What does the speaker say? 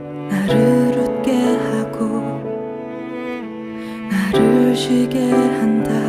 나를 웃게 하고 나를 쉬게 한다.